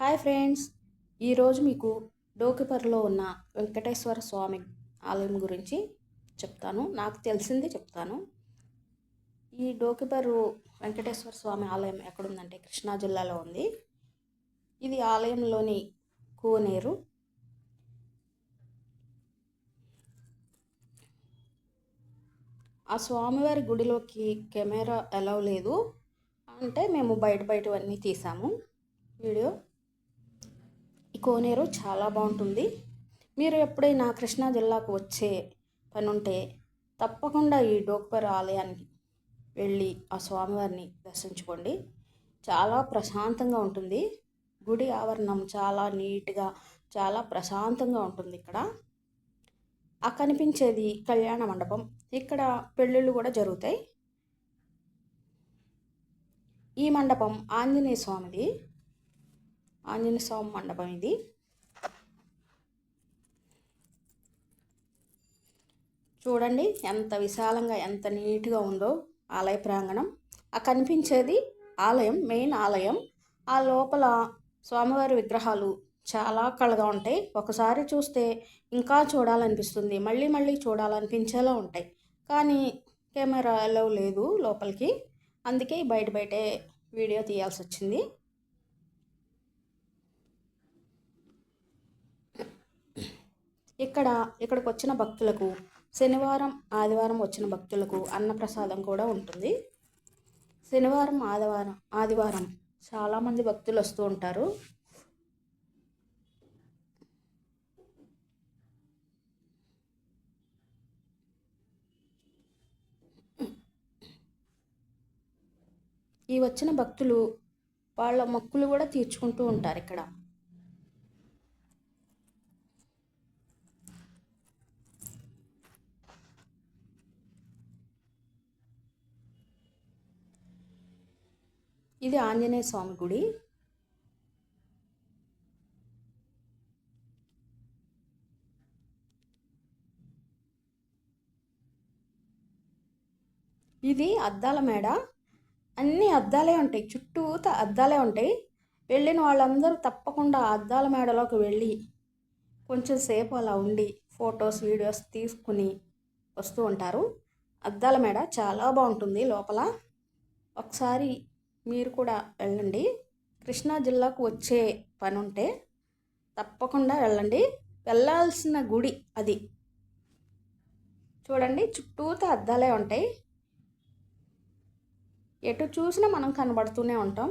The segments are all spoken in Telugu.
హాయ్ ఫ్రెండ్స్ ఈరోజు మీకు డోకిపర్లో ఉన్న వెంకటేశ్వర స్వామి ఆలయం గురించి చెప్తాను. నాకు తెలిసింది చెప్తాను. ఈ డోకిపర్రు వెంకటేశ్వర స్వామి ఆలయం ఎక్కడుందంటే కృష్ణా జిల్లాలో ఉంది. ఇది ఆలయంలోని కోనేరు. ఆ స్వామివారి గుడిలోకి కెమెరా అలౌ లేదు. అంటే మేము బయట బయటవన్నీ తీసాము. వీడియో ఈ కోనేరు చాలా బాగుంటుంది. మీరు ఎప్పుడైనా కృష్ణా జిల్లాకు వచ్చే పని ఉంటే తప్పకుండా ఈ డోక్పర్ ఆలయానికి వెళ్ళి ఆ స్వామివారిని దర్శించుకోండి. చాలా ప్రశాంతంగా ఉంటుంది. గుడి ఆవరణం చాలా నీట్గా చాలా ప్రశాంతంగా ఉంటుంది ఇక్కడ. ఆ కనిపించేది కళ్యాణ మండపం. ఇక్కడ పెళ్ళిళ్ళు కూడా జరుగుతాయి. ఈ మండపం ఆంజనేయ స్వామిది. ఆంజనేయ స్వామి మండపం ఇది. చూడండి ఎంత విశాలంగా ఎంత నీట్గా ఉందో ఆలయ ప్రాంగణం. ఆ కనిపించేది ఆలయం మెయిన్ ఆలయం. ఆ లోపల స్వామివారి విగ్రహాలు చాలా కళగా ఉంటాయి. ఒకసారి చూస్తే ఇంకా చూడాలనిపిస్తుంది. మళ్ళీ మళ్ళీ చూడాలనిపించేలా ఉంటాయి. కానీ కెమెరాలో లేదు లోపలికి. అందుకే బయట బయటే వీడియో తీయాల్సి వచ్చింది ఇక్కడ ఇక్కడికి వచ్చిన భక్తులకు శనివారం ఆదివారం వచ్చిన భక్తులకు అన్నప్రసాదం కూడా ఉంటుంది. శనివారం ఆదివారం ఆదివారం చాలామంది భక్తులు వస్తూ ఉంటారు. ఈ వచ్చిన భక్తులు వాళ్ళ మొక్కులు కూడా తీర్చుకుంటూ ఉంటారు ఇక్కడ. ఇది ఆంజనేయ స్వామి గుడి. ఇది అద్దాల మేడ. అన్ని అద్దాలే ఉంటాయి. చుట్టూత అద్దాలే ఉంటాయి. వెళ్ళిన వాళ్ళందరూ తప్పకుండా అద్దాల మేడలోకి వెళ్ళి కొంచెం సేపు అలా ఉండి ఫొటోస్ వీడియోస్ తీసుకుని వస్తూ ఉంటారు. అద్దాల మేడ చాలా బాగుంటుంది లోపల. ఒకసారి మీరు కూడా వెళ్ళండి. కృష్ణా జిల్లాకు వచ్చే పని ఉంటే తప్పకుండా వెళ్ళండి. వెళ్ళాల్సిన గుడి అది. చూడండి చుట్టూతో అద్దాలే ఉంటాయి. ఎటు చూసినా మనం కనబడుతూనే ఉంటాం.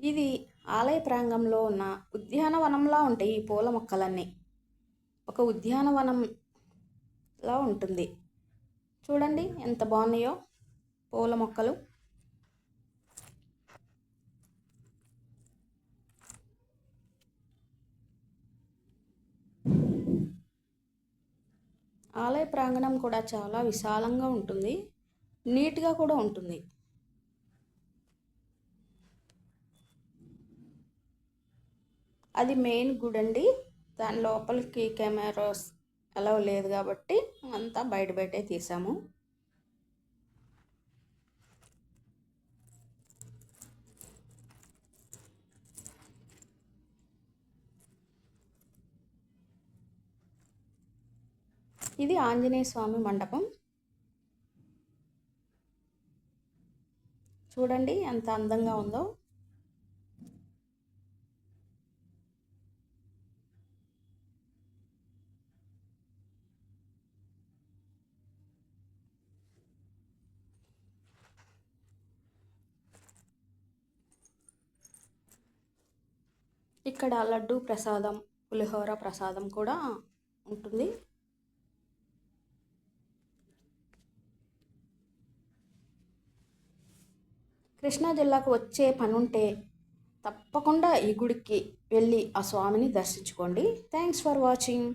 ఇది ఆలయ ప్రాంగంలో ఉన్న ఉద్యానవనంలా ఉంటాయి ఈ పూల మొక్కలన్నీ. ఒక ఉద్యానవనంలా ఉంటుంది. చూడండి ఎంత బాగున్నాయో పూల మొక్కలు. ఆలయ ప్రాంగణం కూడా చాలా విశాలంగా ఉంటుంది. నీట్గా కూడా ఉంటుంది. అది మెయిన్ గుడి అండి దాని లోపలికి కెమెరాస్ అలా లేదు కాబట్టి అంతా బయట బయటే తీసాము. ఇది ఆంజనేయ స్వామి మండపం. చూడండి ఎంత అందంగా ఉందో. ఇక్కడ లడ్డు ప్రసాదం పులిహోర ప్రసాదం కూడా ఉంటుంది. కృష్ణా జిల్లాకు వచ్చే పని ఉంటే తప్పకుండా ఈ గుడికి వెళ్ళి ఆ స్వామిని దర్శించుకోండి. Thanks for watching